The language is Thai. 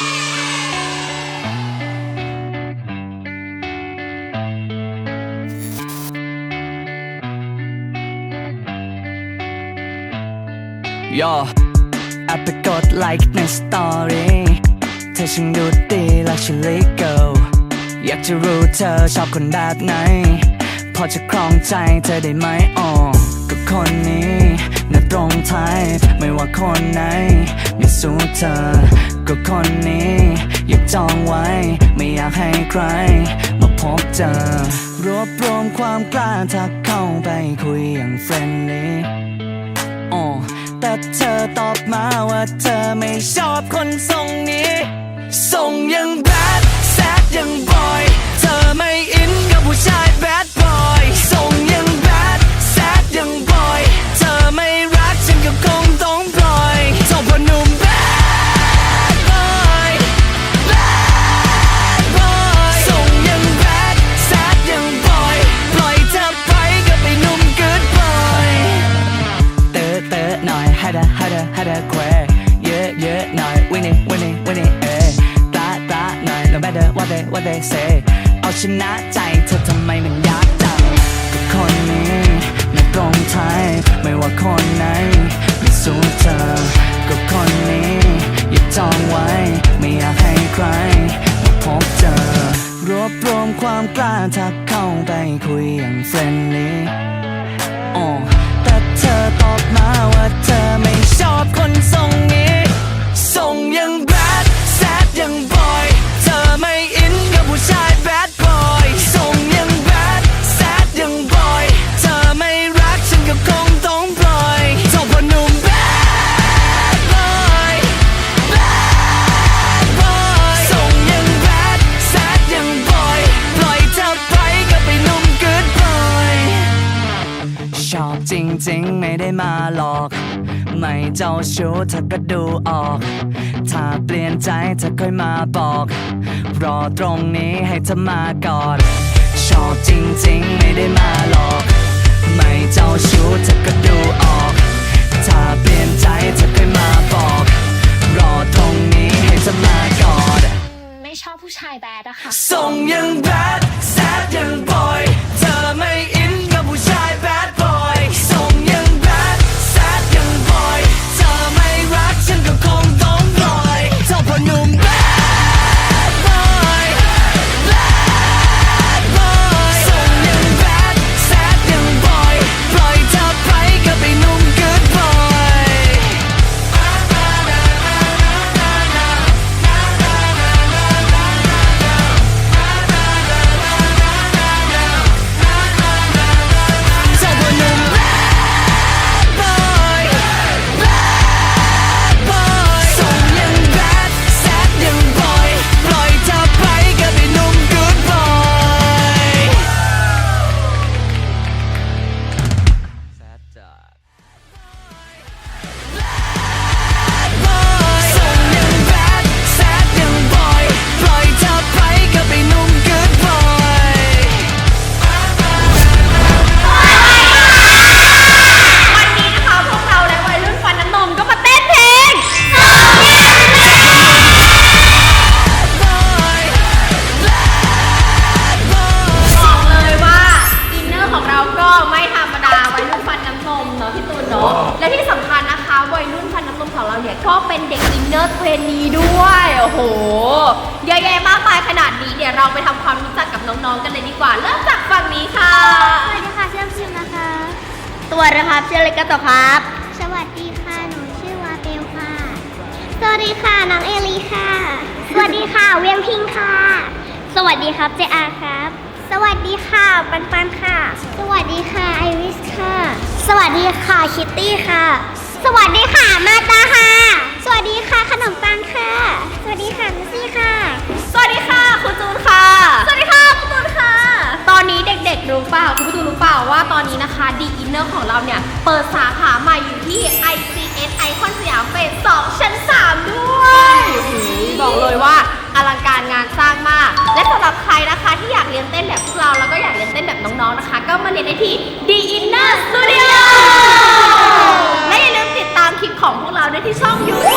ย่อแอปไปกดไลค์ในสตอรี่เธอช่างดูดีและฉันลิเกิลอยากจะรู้เธอชอบคนแบบไหน พอจะครองใจเธอได้ไหมอ๋อก็คนนี้น่า ตรงไทยไม่ว่าคนไหนไม่สู้เธอ ก็คนนี้ อยากจองไว้ ไม่อยากให้ใคร มาพบเจอ รวบรวมความกล้าทักเข้าไปคุยอย่างเฟรนลี่อ๋อแต่เธอตอบมาว่าเธอไม่ชอบคนทรงนี้ ทรงยัง what they say เอาชนะใจเธอทำไมมันยากจังก็คนนี้ไม่ตรงไทยไม่ว่าคนไหนไม่สู้เธอก็คนนี้อย่าจองไว้ ไม่อยากให้ใครมาพบเจอ รวบรวมความกล้าทักเข้าไปคุยอย่างเฟรนลี่อ๋อแต่เธอตอบมาว่าเธอไม่ชอบคนทรงนี้ จริงๆ ไม่ได้มาหลอก ไม่เจ้าชู้เธอก็ดูออก ถ้าเปลี่ยนใจเธอค่อยมาบอก รอตรงนี้ให้เธอมาก่อนชอบจริงๆ ไม่ได้มาหลอก ไม่เจ้าชู้เธอก็ดูออก ถ้าเปลี่ยนใจเธอค่อยมาบอก รอตรงนี้ให้เธอมาก่อนไม่ชอบผู้ชายแบดอะค่ะทรงยังแบดแซดยังบอย เธอไม่ เราเนี่ยก็เป็นเด็กอินเนอร์เทรนนีด้วย โอ้โห เยอะแยะมากมายขนาดนี้เดี๋ยวเราไปทำความรู้จักกับน้องๆกันเลยดีกว่า เริ่มจากฝั่งนี้ค่ะ สวัสดีค่ะชื่อชิมนะคะ ตัวนะครับชื่ออะไรกันต่อครับ สวัสดีค่ะ หนูชื่อวาเปลค่ะ สวัสดีค่ะน้องเอลีค่ะ สวัสดีค่ะ เวียงพิงค่ะ สวัสดีครับเจอาครับ สวัสดีค่ะ ปันปันค่ะ สวัสดีค่ะไอริสค่ะ สวัสดีค่ะคิตตี้ค่ะส วัสดีค่ะ มาตาค่ะ สวัสดีค่ะ ขนมปังค่ะ สวัสดีค่ะนุซี่ค่ะ สวัสดีค่ะคุณจูนค่ะ สวัสดีค่ะคุณจูนค่ะ ตอนนี้เด็กๆรู้เปล่าคุณผู้จูนรู้เปล่าว่าตอนนี้นะคะดีอินเนอร์ของเราเนี่ย เปิดสาขาใหม่อยู่ที่ ICS ไอคอนสยามเฟส2ชั้น3ด้วยโอ้โหบอกเลยว่าอลังการงานสร้างมาก และสำหรับใครนะคะที่อยากเรียนเต้นแบบพวกเราแล้วก็อยากเรียนเต้นแบบน้องๆนะคะ ก็มาเรียนได้ที่ The Inner Studio และอย่าลืมติดตามคลิปของพวก เราด้ที่ช่อง y o u t u